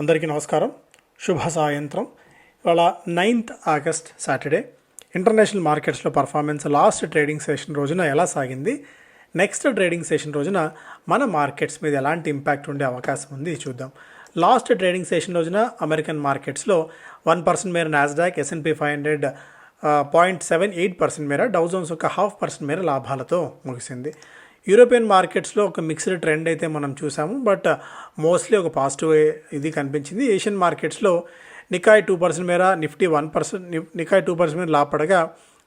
అందరికీ నమస్కారం. శుభ సాయంత్రం. ఇవాళ నైన్త్ ఆగస్ట్ సాటర్డే. ఇంటర్నేషనల్ మార్కెట్స్లో పర్ఫార్మెన్స్ లాస్ట్ ట్రేడింగ్ సెషన్ రోజున ఎలా సాగింది? నెక్స్ట్ ట్రేడింగ్ సెషన్ రోజున మన మార్కెట్స్ మీద ఎలాంటి ఇంపాక్ట్ ఉండే అవకాశం ఉంది చూద్దాం. లాస్ట్ ట్రేడింగ్ సెషన్ రోజున అమెరికన్ మార్కెట్స్లో వన్ పర్సెంట్ మేర Nasdaq S and P five hundred point seven eight percent మేర డౌజోన్స్ ఒక హాఫ్ పర్సెంట్ మేర లాభాలతో ముగిసింది. యూరోపియన్ మార్కెట్స్లో ఒక మిక్స్డ్ ట్రెండ్ అయితే మనం చూసాము. బట్ మోస్ట్లీ uh, ఒక పాజిటివ్ ఇది కనిపించింది. ఏషియన్ మార్కెట్స్లో నికాయ్ టూ పర్సెంట్ మేర Nifty one percent Nikkei two percent మేర లాపడగా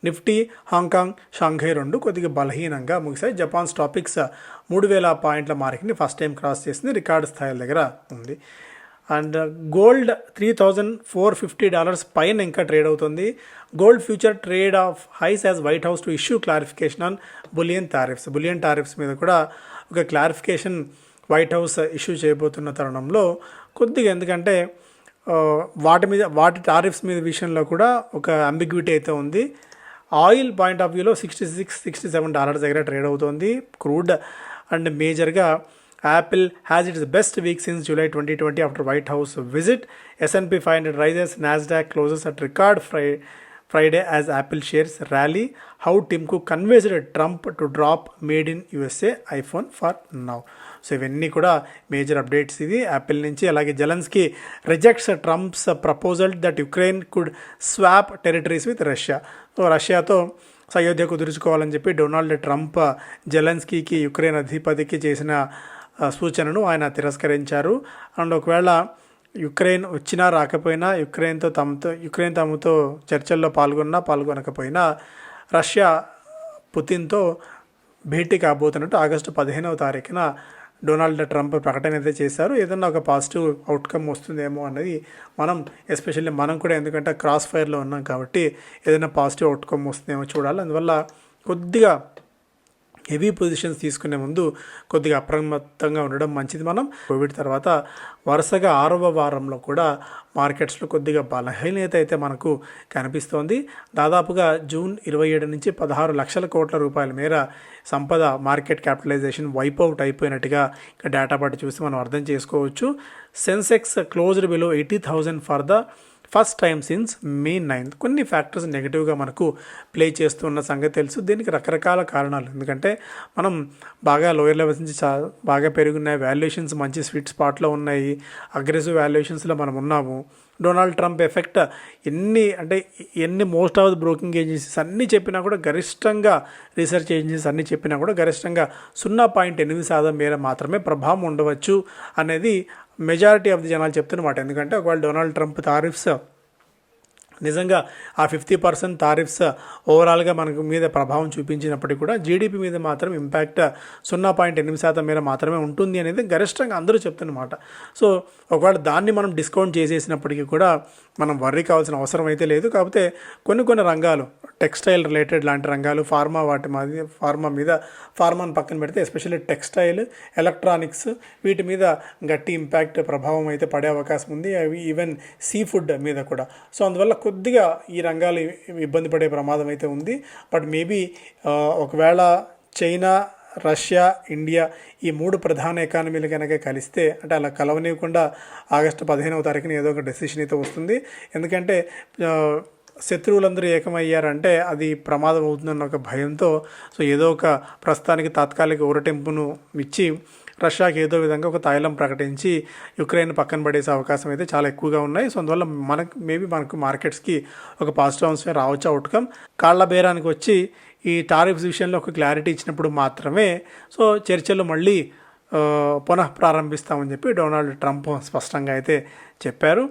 నిఫ్టీ హాంకాంగ్ షాంఘై రెండు కొద్దిగా బలహీనంగా ముగిశాయి. జపాన్ స్టాపిక్స్ uh, మూడు వేల పాయింట్ల మార్కెట్ని ఫస్ట్ టైం క్రాస్ చేసింది. రికార్డు స్థాయిల దగ్గర ఉంది. And gold three thousand four fifty dollars పైన ఇంకా ట్రేడ్ అవుతుంది. Gold future trade off highs as White House to issue clarification on bullion tariffs. Bullion tariffs మీద కూడా ఒక క్లారిఫికేషన్ వైట్ హౌస్ ఇష్యూ చేయబోతున్న తరుణంలో కొద్దిగా ఎందుకంటే వాటి మీద వాటి టారిఫ్స్ మీద విషయంలో కూడా ఒక అంబిగ్విటీ అయితే ఉంది. ఆయిల్ పాయింట్ ఆఫ్ వ్యూలో sixty six sixty seven dollars దగ్గర ట్రేడ్ అవుతుంది. క్రూడ్ అండ్ మేజర్గా Apple has its best week since July twenty twenty after White House visit S and P five hundred rises Nasdaq closes at record fry Friday as Apple shares rally how Tim Cook Trump to drop made in USA iPhone for now so ఇవన్నీ కూడా major updates ఇది. Apple నుంచి అలాగే Zelensky rejects Trump's proposal that Ukraine could swap territories with Russia so రష్యాతో సయోధ్య కుదుర్చుకోవాలని చెప్పి Donald Trump జెలెన్స్కీకి యుక్రెయిన్ అధిపతికి చేసిన సూచనను ఆయన తిరస్కరించారు. అండ్ ఒకవేళ యుక్రెయిన్ వచ్చినా రాకపోయినా యుక్రెయిన్తో తమతో యుక్రెయిన్ తమతో చర్చల్లో పాల్గొన్నా పాల్గొనకపోయినా రష్యా పుతిన్తో భేటీ కాబోతున్నట్టు ఆగస్టు పదిహేనవ తారీఖున డొనాల్డ్ ట్రంప్ ప్రకటన అయితే చేశారు. ఏదన్నా ఒక పాజిటివ్ అవుట్కమ్ వస్తుందేమో అన్నది మనం ఎస్పెషల్లీ మనం కూడా ఎందుకంటే క్రాస్ ఫైర్లో ఉన్నాం కాబట్టి ఏదైనా పాజిటివ్ అవుట్కమ్ వస్తుందేమో చూడాలి. అందువల్ల కొద్దిగా హెవీ పొజిషన్స్ తీసుకునే ముందు కొద్దిగా అప్రమత్తంగా ఉండడం మంచిది. మనం కోవిడ్ తర్వాత వరుసగా ఆరవ వారంలో కూడా మార్కెట్స్లో కొద్దిగా బలహీనత అయితే మనకు కనిపిస్తోంది. దాదాపుగా జూన్ ఇరవై ఏడు నుంచి పదహారు లక్షల కోట్ల రూపాయల మేర సంపద మార్కెట్ క్యాపిటలైజేషన్ వైప్ అవుట్ అయిపోయినట్టుగా ఇక డేటా పట్టి చూసి మనం అర్థం చేసుకోవచ్చు. Sensex closed below eighty thousand for the first time since May ninth కొన్ని ఫ్యాక్టర్స్ నెగిటివ్గా మనకు ప్లే చేస్తున్న సంగతి తెలుసు. దీనికి రకరకాల కారణాలు. ఎందుకంటే మనం బాగా లోయర్ లెవెల్స్ నుంచి చా బాగా పెరుగున్నాయి వాల్యుయేషన్స్ మంచి స్వీట్ స్పాట్లో ఉన్నాయి. అగ్రెసివ్ వాల్యుయేషన్స్లో మనం ఉన్నాము. డొనాల్డ్ ట్రంప్ ఎఫెక్ట్ ఎన్ని అంటే ఎన్ని most of the broking agencies అన్నీ చెప్పినా కూడా గరిష్టంగా రీసెర్చ్ ఏజెన్సీస్ అన్నీ చెప్పినా కూడా గరిష్టంగా సున్నా పాయింట్ ఎనిమిది శాతం మేర మాత్రమే ప్రభావం ఉండవచ్చు అనేది మెజారిటీ ఆఫ్ ది జనాలు చెప్తున్నమాట ఎందుకంటే ఒకవేళ డొనాల్డ్ ట్రంప్ తారిఫ్స్ నిజంగా ఆ ఫిఫ్టీ పర్సెంట్ తారిఫ్స్ ఓవరాల్గా మనకు మీద ప్రభావం చూపించినప్పటికీ కూడా జీడిపి మీద మాత్రం ఇంపాక్ట్ సున్నా పాయింట్ ఎనిమిది శాతం మేర మాత్రమే ఉంటుంది అనేది గరిష్టంగా అందరూ చెప్తున్నమాట సో ఒకవేళ దాన్ని మనం డిస్కౌంట్ చేసేసినప్పటికీ కూడా మనం వర్రీ కావాల్సిన అవసరం అయితే లేదు. కాకపోతే కొన్ని కొన్ని రంగాలు టెక్స్టైల్ రిలేటెడ్ లాంటి రంగాలు ఫార్మా వాటి మీద ఫార్మా మీద ఫార్మాను పక్కన పెడితే ఎస్పెషల్లీ టెక్స్టైల్ ఎలక్ట్రానిక్స్ వీటి మీద గట్టి ఇంపాక్ట్ ప్రభావం అయితే పడే అవకాశం ఉంది. అవి ఈవెన్ సీ ఫుడ్ మీద కూడా. సో అందువల్ల కొద్దిగా ఈ రంగాలు ఇబ్బంది పడే ప్రమాదం అయితే ఉంది. బట్ మేబీ ఒకవేళ చైనా రష్యా ఇండియా ఈ మూడు ప్రధాన ఎకానమీలు కనుక కలిస్తే అంటే అలా కలవనివ్వకుండా ఆగస్టు పదిహేనవ తారీఖున ఏదో ఒక డెసిషన్ అయితే వస్తుంది. ఎందుకంటే శత్రువులందరూ ఏకమయ్యారంటే అది ప్రమాదం అవుతుందన్న ఒక భయంతో సో ఏదో ఒక ప్రస్తుతానికి తాత్కాలిక ఊరటింపును ఇచ్చి రష్యాకి ఏదో విధంగా ఒక తైలం ప్రకటించి యుక్రెయిన్ పక్కన పడేసే అవకాశం అయితే చాలా ఎక్కువగా ఉన్నాయి. సో అందువల్ల మనకు మేబీ మనకు మార్కెట్స్కి ఒక పాజిటివ్ అంశమే రావచ్చు అవుట్కమ్ కాళ్ళ బేరానికి వచ్చి ఈ టారిఫ్స్ విషయంలో ఒక క్లారిటీ ఇచ్చినప్పుడు మాత్రమే సో చర్చలు మళ్ళీ పునఃప్రారంభిస్తామని పునః ప్రారంభిస్తామని చెప్పి డొనాల్డ్ ట్రంప్ స్పష్టంగా అయితే చెప్పారు.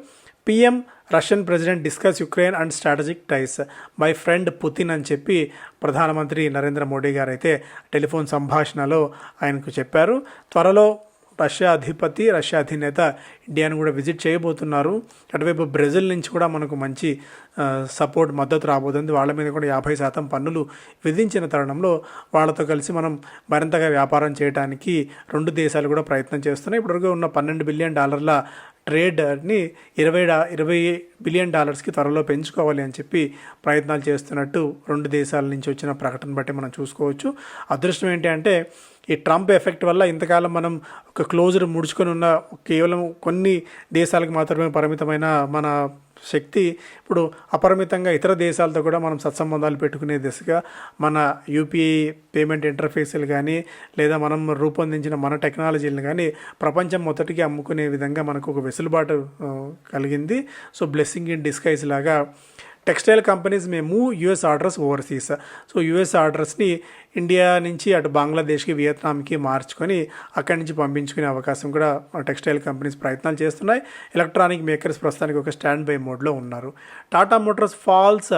PM Russian president discuss Ukraine and strategic ties my friend Putin అని చెప్పి ప్రధానమంత్రి నరేంద్ర మోడీ గారు అయితే టెలిఫోన్ సంభాషణలో ఆయనకు చెప్పారు. త్వరలో రష్యా అధిపతి రష్యా అధినేత ఇండియాను కూడా విజిట్ చేయబోతున్నారు. అటువైపు బ్రెజిల్ నుంచి కూడా మనకు మంచి సపోర్ట్ మద్దతు రాబోతుంది. వాళ్ళ మీద కూడా యాభై శాతం పన్నులు విధించిన తరుణంలో వాళ్ళతో కలిసి మనం మరింతగా వ్యాపారం చేయడానికి రెండు దేశాలు కూడా ప్రయత్నం చేస్తున్నాయి. ఇప్పటివరకు ఉన్న పన్నెండు బిలియన్ డాలర్ల ట్రేడ్ని ఇరవై డా ఇరవై బిలియన్ డాలర్స్కి త్వరలో పెంచుకోవాలి అని చెప్పి ప్రయత్నాలు చేస్తున్నట్టు రెండు దేశాల నుంచి వచ్చిన ప్రకటన బట్టి మనం చూసుకోవచ్చు. అదృష్టం ఏంటి అంటే ఈ ట్రంప్ ఎఫెక్ట్ వల్ల ఇంతకాలం మనం ఒక క్లోజర్ ముడుచుకొని ఉన్న కేవలం కొన్ని దేశాలకు మాత్రమే పరిమితమైన మన శక్తి. ఇప్పుడు అపరిమితంగా ఇతర దేశాలతో కూడా మనం సత్సంబంధాలు పెట్టుకునే దిశగా మన యూపీఐ పేమెంట్ ఇంటర్ఫేస్లు కానీ లేదా మనం రూపొందించిన మన టెక్నాలజీలను కానీ ప్రపంచం మొదటికి అమ్ముకునే విధంగా మనకు ఒక వెసులుబాటు కలిగింది. సో బ్లెస్సింగ్ ఇన్ డిస్కైజ్ లాగా టెక్స్టైల్ కంపెనీస్ మేము US US orders overseas so US ఆర్డర్స్ని India నుంచి అటు బంగ్లాదేశ్కి వియత్నాంకి మార్చుకొని అక్కడి నుంచి పంపించుకునే అవకాశం కూడా టెక్స్టైల్ కంపెనీస్ ప్రయత్నాలు చేస్తున్నాయి. ఎలక్ట్రానిక్ మేకర్స్ ప్రస్తుతానికి ఒక స్టాండ్ బై మోడ్లో ఉన్నారు. Tata Motors falls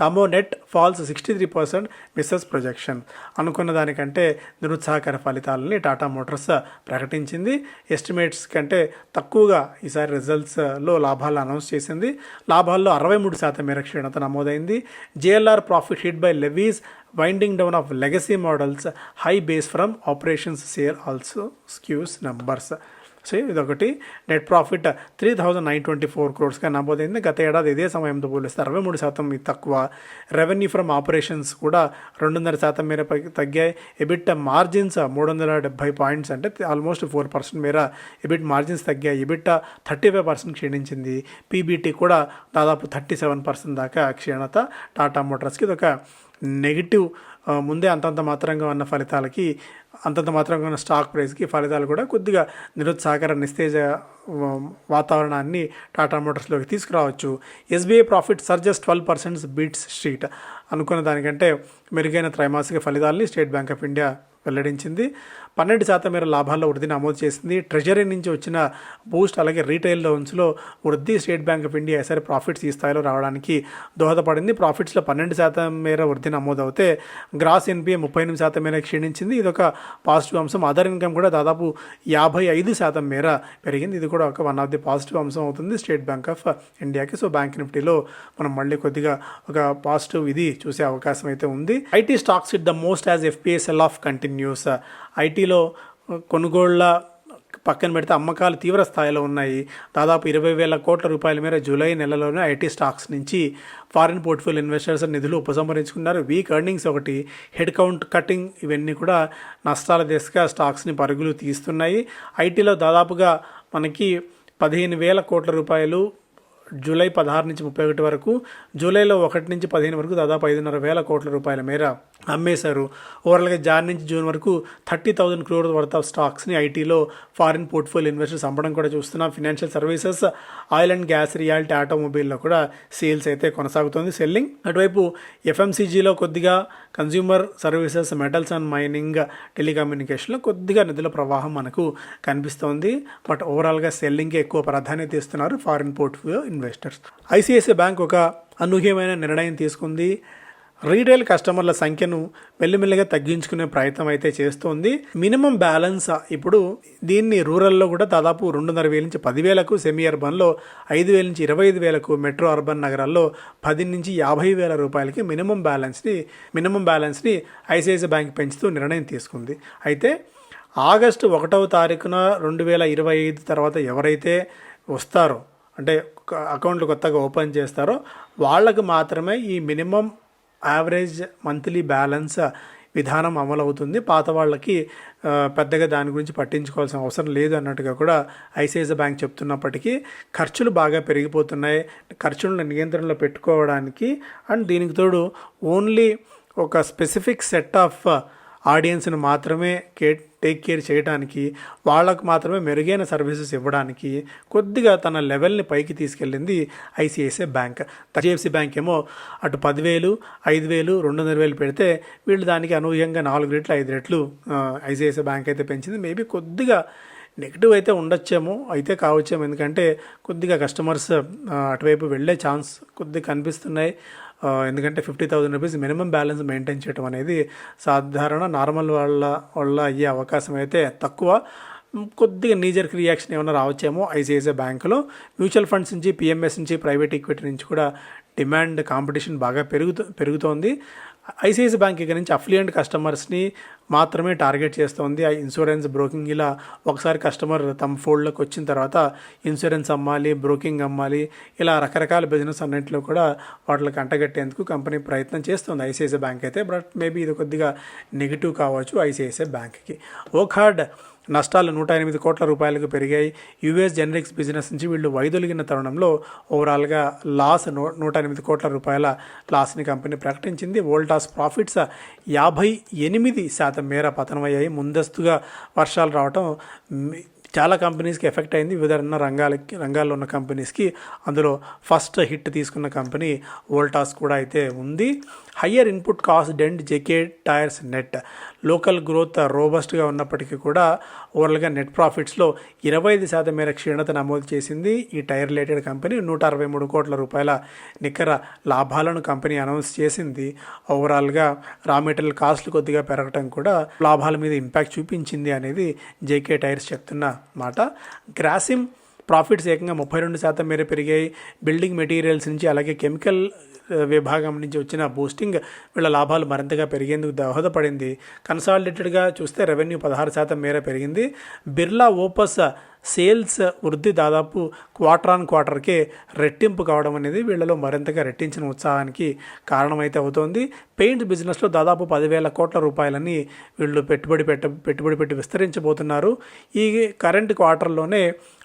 Tamo net falls sixty three percent misses projection. అనుకున్న దానికంటే నిరుత్సాహకర ఫలితాలని టాటా మోటార్స్ ప్రకటించింది. ఎస్టిమేట్స్ కంటే తక్కువగా ఈసారి రిజల్ట్స్లో లాభాలు అనౌన్స్ చేసింది. లాభాల్లో అరవై మూడు శాతం మేర క్షీణత నమోదైంది. JLR profit hit by levies winding down of legacy models high base from operations sale also skews numbers ఇదొకటి. Net profit three thousand nine twenty four క్రోర్స్గా నమోదైంది. గత ఏడాది ఇదే సమయంతో పోలిస్తే అరవై మూడు శాతం తక్కువ. రెవెన్యూ ఫ్రమ్ ఆపరేషన్స్ కూడా రెండున్నర శాతం మేర తగ్గాయి. ఎబిట్ మార్జిన్స్ మూడు వందల డెబ్బై పాయింట్స్ అంటే ఆల్మోస్ట్ ఫోర్ పర్సెంట్ మేర ఎబిట్ మార్జిన్స్ తగ్గాయి. ఎబిట్ థర్టీ ఫైవ్ పర్సెంట్ క్షీణించింది పీబీటీ కూడా దాదాపు థర్టీ సెవెన్ పర్సెంట్ దాకా క్షీణత. టాటా మోటార్స్కి ఇది ఒక నెగిటివ్ ముందే అంతంత మాత్రంగా ఉన్న ఫలితాలకి అంతంత మాత్రంగా ఉన్న స్టాక్ ప్రైస్కి ఫలితాలు కూడా కొద్దిగా నిరుత్సాహకర నిస్తేజ వాతావరణాన్ని టాటా మోటార్స్లోకి తీసుకురావచ్చు. SBI profit surges twelve percent beats street అనుకున్న దానికంటే మెరుగైన త్రైమాసిక ఫలితాలని స్టేట్ బ్యాంక్ ఆఫ్ ఇండియా వెల్లడించింది. పన్నెండు శాతం మేర లాభాల్లో వృద్ధి నమోదు చేసింది. ట్రెజరీ నుంచి వచ్చిన బూస్ట్ అలాగే రీటైల్ లోన్స్లో వృద్ధి స్టేట్ బ్యాంక్ ఆఫ్ ఇండియా సరే ప్రాఫిట్స్ ఈ స్థాయిలో రావడానికి దోహదపడింది. ప్రాఫిట్స్లో పన్నెండు శాతం మేర వృద్ధి నమోదవుతే గ్రాస్ ఎన్పిఏ ముప్పై ఎనిమిది శాతం మేర క్షీణించింది. ఇది ఒక పాజిటివ్ అంశం. అదర్ ఇన్కమ్ కూడా దాదాపు యాభై ఐదు శాతం మేర పెరిగింది. ఇది కూడా ఒక వన్ ఆఫ్ ది పాజిటివ్ అంశం అవుతుంది స్టేట్ బ్యాంక్ ఆఫ్ ఇండియాకి. సో బ్యాంక్ నిఫ్టీలో మనం మళ్ళీ కొద్దిగా ఒక పాజిటివ్ ఇది చూసే అవకాశం అయితే ఉంది. IT stocks it the most as FPI sell off continues ఐటీలో కొనుగోళ్ళ పక్కన పెడితే అమ్మకాలు తీవ్ర స్థాయిలో ఉన్నాయి. దాదాపు ఇరవై వేల కోట్ల రూపాయల మేర జూలై నెలలోనే ఐటీ స్టాక్స్ నుంచి ఫారిన్ పోర్ట్ఫోలియో ఇన్వెస్టర్స్ నిధులు ఉపసంహరించుకున్నారు. వీక్ ఎర్నింగ్స్ ఒకటి హెడ్ కౌంట్ కటింగ్ ఇవన్నీ కూడా నష్టాల దిశగా స్టాక్స్ని పరుగులు తీస్తున్నాయి. ఐటీలో దాదాపుగా మనకి పదిహేను వేల కోట్ల రూపాయలు జూలై పదహారు నుంచి ముప్పై ఒకటి వరకు జూలైలో ఒకటి నుంచి పదిహేను వరకు దాదాపు ఐదున్నర వేల కోట్ల రూపాయల మేర అమ్మేశారు. ఓవరాల్గా జాన్ నుంచి జూన్ వరకు thirty thousand crore worth of స్టాక్స్ని ఐటీలో ఫారిన్ పోర్ట్ఫోలియో ఇన్వెస్టర్స్ అమ్మడం కూడా చూస్తున్నాం. Financial services oil and gas realty ఆటోమొబైల్లో కూడా సేల్స్ అయితే కొనసాగుతుంది. సెల్లింగ్ అటువైపు ఎఫ్ఎంసీజీలో కొద్దిగా consumer services metals and mining టెలికమ్యూనికేషన్లో కొద్దిగా నిధుల ప్రవాహం మనకు కనిపిస్తోంది. బట్ ఓవరాల్గా సెల్లింగ్కి ఎక్కువ ప్రాధాన్యత ఇస్తున్నారు foreign portfolio investors ICICI bank ఒక అనూహ్యమైన నిర్ణయం తీసుకుంది. రీటైల్ కస్టమర్ల సంఖ్యను మెల్లిమెల్లిగా తగ్గించుకునే ప్రయత్నం అయితే చేస్తోంది. మినిమం బ్యాలెన్స్ ఇప్పుడు దీన్ని రూరల్లో కూడా దాదాపు రెండున్నర వేల నుంచి పదివేలకు సెమీ అర్బన్లో ఐదు వేల నుంచి ఇరవై ఐదు వేలకు మెట్రో అర్బన్ నగరాల్లో పది నుంచి యాభై వేల రూపాయలకి మినిమం బ్యాలెన్స్ని మినిమం బ్యాలెన్స్ని ఐసిఐసిఐ బ్యాంక్ పెంచుతూ నిర్ణయం తీసుకుంది. అయితే ఆగస్టు ఒకటవ తారీఖున రెండు వేల ఇరవై ఐదు తర్వాత ఎవరైతే వస్తారో అంటే ఒక అకౌంట్లు కొత్తగా ఓపెన్ చేస్తారో వాళ్ళకు మాత్రమే ఈ మినిమం యావరేజ్ మంత్లీ బ్యాలెన్స్ విధానం అమలవుతుంది. పాత వాళ్ళకి పెద్దగా దాని గురించి పట్టించుకోవాల్సిన అవసరం లేదు అన్నట్టుగా కూడా ఐసిఐసిఐ బ్యాంక్ చెప్తున్నప్పటికీ ఖర్చులు బాగా పెరిగిపోతున్నాయి. ఖర్చులను నియంత్రణలో పెట్టుకోవడానికి అండ్ దీనికి తోడు ఓన్లీ ఒక స్పెసిఫిక్ సెట్ ఆఫ్ ఆడియన్స్ను మాత్రమే కే టేక్ కేర్ చేయడానికి వాళ్ళకు మాత్రమే మెరుగైన సర్వీసెస్ ఇవ్వడానికి కొద్దిగా తన లెవెల్ని పైకి తీసుకెళ్ళింది ఐసిఐసిఐ బ్యాంక్. హెచ్డిఎఫ్సి బ్యాంక్ ఏమో అటు పదివేలు ఐదు వేలు రెండున్నర వేలు పెడితే వీళ్ళు దానికి అనూహ్యంగా నాలుగు రెట్లు ఐదు రెట్లు ఐసిఐసిఐ బ్యాంక్ అయితే పెంచింది. మేబీ కొద్దిగా నెగిటివ్ అయితే ఉండొచ్చేమో అయితే కావచ్చేమో. ఎందుకంటే కొద్దిగా కస్టమర్స్ అటువైపు వెళ్ళే ఛాన్స్ కొద్దిగా కనిపిస్తున్నాయి. ఎందుకంటే fifty thousand rupees minimum balance maintain చేయడం అనేది సాధారణ నార్మల్ వాళ్ళ వల్ల అయ్యే అవకాశం అయితే తక్కువ. కొద్దిగా నీజర్కి రియాక్షన్ ఏమైనా రావచ్చేమో ఐసిఐసిఐ బ్యాంకులో. మ్యూచువల్ ఫండ్స్ నుంచి పిఎంఎస్ నుంచి ప్రైవేట్ ఈక్విటీ నుంచి కూడా డిమాండ్ కాంపిటీషన్ బాగా పెరుగుతూ పెరుగుతోంది. ఐసిఐసిఐ బ్యాంక్ ఇక్కడ నుంచి అఫ్లియంట్ కస్టమర్స్ని మాత్రమే టార్గెట్ చేస్తోంది. ఆ ఇన్సూరెన్స్ బ్రోకింగ్ ఇలా ఒకసారి కస్టమర్ తమ ఫోల్డ్లోకి వచ్చిన తర్వాత ఇన్సూరెన్స్ అమ్మాలి బ్రోకింగ్ అమ్మాలి ఇలా రకరకాల బిజినెస్ అన్నింటిలో కూడా వాటికి అంటగట్టేందుకు కంపెనీ ప్రయత్నం చేస్తుంది. ఐసిఐసిఐ బ్యాంక్ అయితే బట్ మేబీ ఇది కొద్దిగా నెగిటివ్ కావచ్చు ఐసిఐసిఐ బ్యాంక్కి. కార్డ్ నష్టాలు నూట ఎనిమిది కోట్ల రూపాయలకు పెరిగాయి. యుఎస్ జెనరిక్స్ బిజినెస్ నుంచి వీళ్ళు వైదొలిగిన తరుణంలో ఓవరాల్గా లాస్ నూ నూట ఎనిమిది కోట్ల రూపాయల లాస్ని కంపెనీ ప్రకటించింది. వోల్టాస్ ప్రాఫిట్స్ యాభై ఎనిమిది శాతం మేర పతనమయ్యాయి. ముందస్తుగా వర్షాలు రావటం చాలా కంపెనీస్కి ఎఫెక్ట్ అయింది. వివిధ రంగాలకి రంగాల్లో ఉన్న కంపెనీస్కి అందులో ఫస్ట్ హిట్ తీసుకున్న కంపెనీ వోల్టాస్ కూడా అయితే ఉంది. Higher input cost dent JK tyres net. Local growth రోబస్ట్గా ఉన్నప్పటికీ కూడా ఓవరాల్గా నెట్ ప్రాఫిట్స్లో ఇరవై ఐదు శాతం మేర క్షీణత నమోదు చేసింది ఈ టైర్ రిలేటెడ్ కంపెనీ. నూట అరవై మూడు కోట్ల రూపాయల నికర లాభాలను కంపెనీ అనౌన్స్ చేసింది. ఓవరాల్గా రా మెటీరియల్ కాస్ట్లు కొద్దిగా పెరగటం కూడా లాభాల మీద ఇంపాక్ట్ చూపించింది అనేది జేకే టైర్స్ చెప్తున్న మాట. గ్రాసిమ్ ప్రాఫిట్స్ ఏకంగా ముప్పై రెండు శాతం మేర పెరిగాయి. బిల్డింగ్ మెటీరియల్స్ నుంచి అలాగే కెమికల్ విభాగం నుంచి వచ్చిన బూస్టింగ్ వీళ్ళ లాభాలు మరింతగా పెరిగేందుకు దోహదపడింది. కన్సాలిడేటెడ్గా చూస్తే రెవెన్యూ పదహారు శాతం మేర పెరిగింది. బిర్లా ఓపస్ సేల్స్ వృద్ధి దాదాపు క్వార్టర్ ఆన్ క్వార్టర్కే రెట్టింపు కావడం అనేది వీళ్ళలో మరింతగా రెట్టించిన ఉత్సాహానికి కారణమైతే అవుతోంది. పెయింట్ బిజినెస్లో దాదాపు పదివేల కోట్ల రూపాయలని వీళ్ళు పెట్టుబడి పెట్ట పెట్టుబడి పెట్టి విస్తరించబోతున్నారు. ఈ కరెంట్ క్వార్టర్లోనే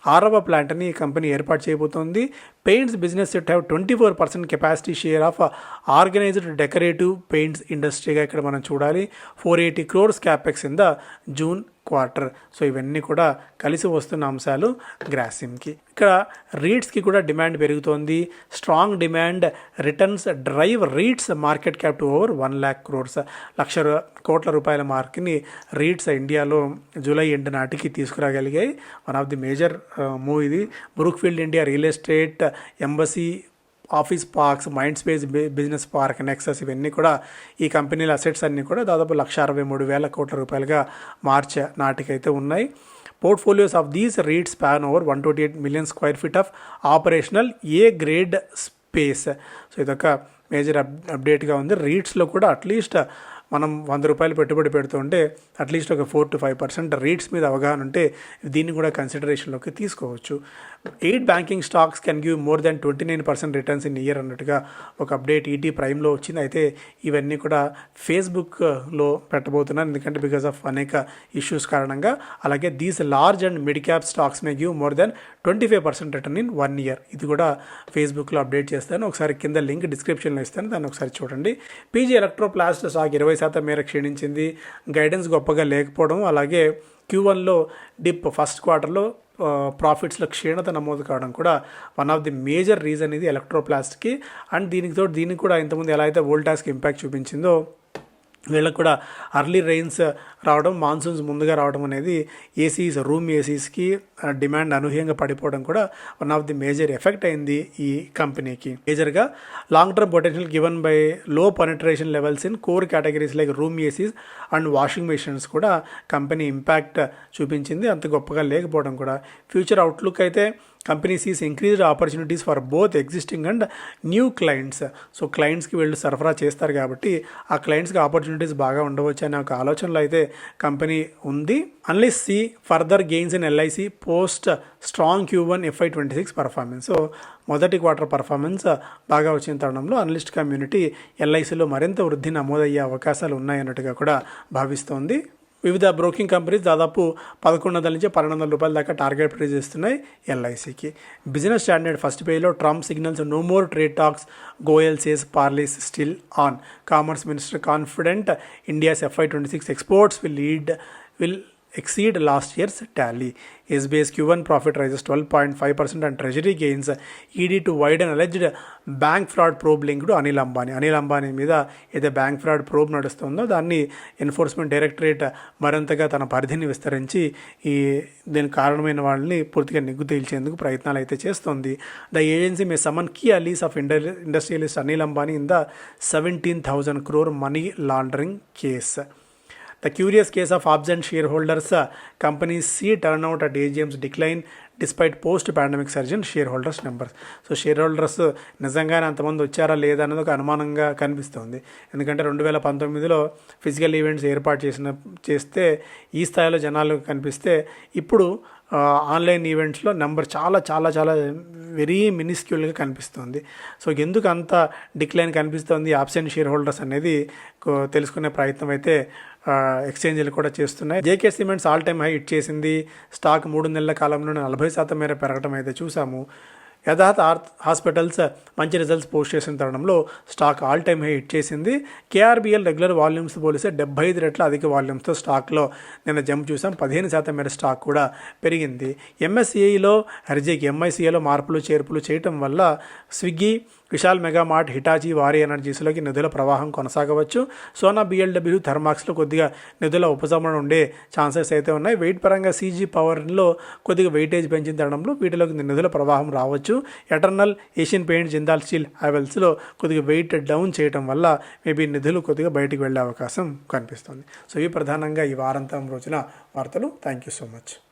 ఆరవ ప్లాంట్ని కంపెనీ ఏర్పాటు చేయబోతోంది. Paints business it have twenty four percent capacity share of organised decorative paints ఇండస్ట్రీగా ఇక్కడ మనం చూడాలి. Four eighty crores capex in the June quarter. So ఇవన్నీ కూడా కలిసి వస్తున్న అంశాలు గ్రాసిమ్కి. ఇక్కడ రీడ్స్కి కూడా డిమాండ్ పెరుగుతోంది. Strong demand returns drive REITs market cap to over one lakh crores. లక్ష కోట్ల రూపాయల మార్క్ని రీడ్స్ ఇండియాలో జూలై ఎండ్ నాటికి తీసుకురాగలిగాయి. One of the major move ఇది. Brookfield India real estate Embassy office parks Mindspace business park Nexus ఇవన్నీ కూడా ఈ కంపెనీల అసెట్స్ అన్నీ కూడా దాదాపు లక్ష అరవై మూడు వేల కోట్ల రూపాయలుగా మార్చ నాటికైతే ఉన్నాయి. Portfolios of these REIT span over one twenty eight million square feet of operational A grade space so ఇదొక మేజర్ అప్ అప్డేట్గా ఉంది. రీడ్స్లో కూడా అట్లీస్ట్ మనం వంద రూపాయలు పెట్టుబడి పెడుతుంటే అట్లీస్ట్ ఒక four to five percent REITs మీద అవగాహన ఉంటే దీన్ని కూడా కన్సిడరేషన్లోకి తీసుకోవచ్చు. Eight banking stocks can give more than twenty nine percent returns in year అన్నట్టుగా ఒక అప్డేట్ ఈటీ ప్రైమ్లో వచ్చింది. అయితే ఇవన్నీ కూడా ఫేస్బుక్లో uh, పెట్టబోతున్నాను ఎందుకంటే బికాస్ ఆఫ్ అనేక ఇష్యూస్ కారణంగా. అలాగే these large and mid cap stocks may give more than twenty five percent return in one year. ఇది కూడా ఫేస్బుక్లో అప్డేట్ చేస్తాను. ఒకసారి కింద లింక్ డిస్క్రిప్షన్లో ఇస్తాను. దాన్ని ఒకసారి చూడండి. పీజీ ఎలక్ట్రోప్లాస్ట్ స్టాక్ ఇరవై శాతం మేర క్షీణించింది. గైడెన్స్ గొప్పగా లేకపోవడం అలాగే క్యూ వన్లో డిప్ ఫస్ట్ క్వార్టర్లో ప్రాఫిట్స్లో క్షీణత నమోదు కావడం కూడా one of the major reason ఇది ఎలక్ట్రోప్లాస్ట్కి. అండ్ దీనికి తోడు దీనికి కూడా ఇంతకుముందు ఎలా అయితే వోల్టాస్కి ఇంపాక్ట్ చూపించిందో వీళ్ళకి కూడా అర్లీ రెయిన్స్ రావడం మాన్సూన్స్ ముందుగా రావడం అనేది ఏసీస్ రూమ్ ఏసీస్కి డిమాండ్ అనూహ్యంగా పడిపోవడం కూడా one of the major effect అయింది ఈ కంపెనీకి. మేజర్గా long term potential given by low penetration levels in core categories like room ACs and washing machines కూడా కంపెనీ ఇంపాక్ట్ చూపించింది. అంత గొప్పగా లేకపోవడం కూడా. ఫ్యూచర్ అవుట్లుక్ అయితే company sees increased opportunities for both existing and new clients so క్లయింట్స్కి వీళ్ళు సరఫరా చేస్తారు కాబట్టి ఆ క్లయింట్స్కి ఆపర్చునిటీస్ బాగా ఉండవచ్చు అనే ఒక ఆలోచనలో అయితే కంపెనీ ఉంది. Unless see further gains in LIC post strong Q one FY twenty six performance so మొదటి క్వార్టర్ పర్ఫార్మెన్స్ బాగా వచ్చిన తరుణంలో అనలిస్ట్ కమ్యూనిటీ ఎల్ఐసిలో మరింత వృద్ధి నమోదయ్యే అవకాశాలు ఉన్నాయన్నట్టుగా కూడా భావిస్తోంది. వివిధ బ్రోకింగ్ కంపెనీస్ దాదాపు పదకొండు వందల నుంచి పన్నెండు వందల రూపాయల దాకా టార్గెట్ ప్రైస్ ఇస్తున్నాయి ఎల్ఐసికి. బిజినెస్ స్టాండర్డ్ ఫస్ట్ పేజ్లో Trump signals no more trade talks Goyal says parleys still on. Commerce minister confident India's FY twenty six exports will lead will exceed last year's tally. SBS Q1 profit rises 12.5% and treasury gains ED to widen alleged bank bank fraud probe linked Anil Ambani Anil Ambani మీద ఏదో bank fraud probe నడుస్తుందో దాన్ని enforcement directorate మరింతగా తన పరిధిని విస్తరించి ఈ దీనికి కారణమైన వాళ్ళని పూర్తిగా నిగ్గు తేల్చేందుకు ప్రయత్నాలు అయితే చేస్తోంది. The agency may summon key allies of in industrialist Anil Ambani in the seventeen thousand crore money laundering case The curious case of absent shareholders, uh, companies see turnout at AGMs decline despite post pandemic surge in shareholders numbers so shareholders నిజంగానే అంతమంది వచ్చారా లేదా అనేది ఒక అనుమానంగా కనిపిస్తుంది. ఎందుకంటే రెండు వేల పంతొమ్మిదిలో ఫిజికల్ ఈవెంట్స్ ఏర్పాటు చేసిన చేస్తే ఈ స్థాయిలో జనాలు కనిపిస్తే ఇప్పుడు ఆన్లైన్ ఈవెంట్స్లో నెంబర్ చాలా చాలా చాలా వెరీ మినిస్క్యూల్గా కనిపిస్తుంది. సో ఎందుకు అంత డిక్లైన్ కనిపిస్తుంది ఆబ్సెంట్ షేర్ హోల్డర్స్ అనేది కో- తెలుసుకునే ప్రయత్నం అయితే ఎక్స్చేంజ్లు కూడా చేస్తున్నాయి. JK cements all time high hit చేసింది. స్టాక్ మూడు నెలల కాలంలో నలభై శాతం మేర పెరగడం అయితే చూసాము. యథాత్ హాస్పిటల్స్ మంచి రిజల్ట్స్ పోస్ట్ చేసిన తరుణంలో stock all time high hit చేసింది. కేఆర్బిఎల్ రెగ్యులర్ వాల్యూమ్స్ పోలిస్తే డెబ్బై ఐదు రెట్ల అధిక వాల్యూమ్స్తో స్టాక్లో నిన్న జంప్ చూసాం. పదిహేను శాతం మేర స్టాక్ కూడా పెరిగింది. ఎంఎస్సిఐలో హర్జీకి ఎంఐసిఐలో మార్పులు చేర్పులు చేయటం వల్ల స్విగ్గీ విశాల్ మెగామార్ట్ హిటాజీ వారి ఎనర్జీస్లోకి నిధుల ప్రవాహం కొనసాగవచ్చు. సోనా బిఎల్డబ్ల్యూ థర్మాక్స్లో కొద్దిగా నిధుల ఉపశమనం ఉండే ఛాన్సెస్ అయితే ఉన్నాయి. వెయిట్ పరంగా సీజీ పవర్లో కొద్దిగా వెయిటేజ్ పెంచిన తరణంలో వీటిలోకి నిధుల ప్రవాహం రావచ్చు. Eternal Asian paint Jindal steel హ్యావెల్స్లో కొద్దిగా వెయిట్ డౌన్ చేయడం వల్ల మేబీ నిధులు కొద్దిగా బయటకు వెళ్ళే అవకాశం కనిపిస్తుంది. సో ఇవి ప్రధానంగా ఈ వారాంతం రోజున వార్తలు. Thank you so much.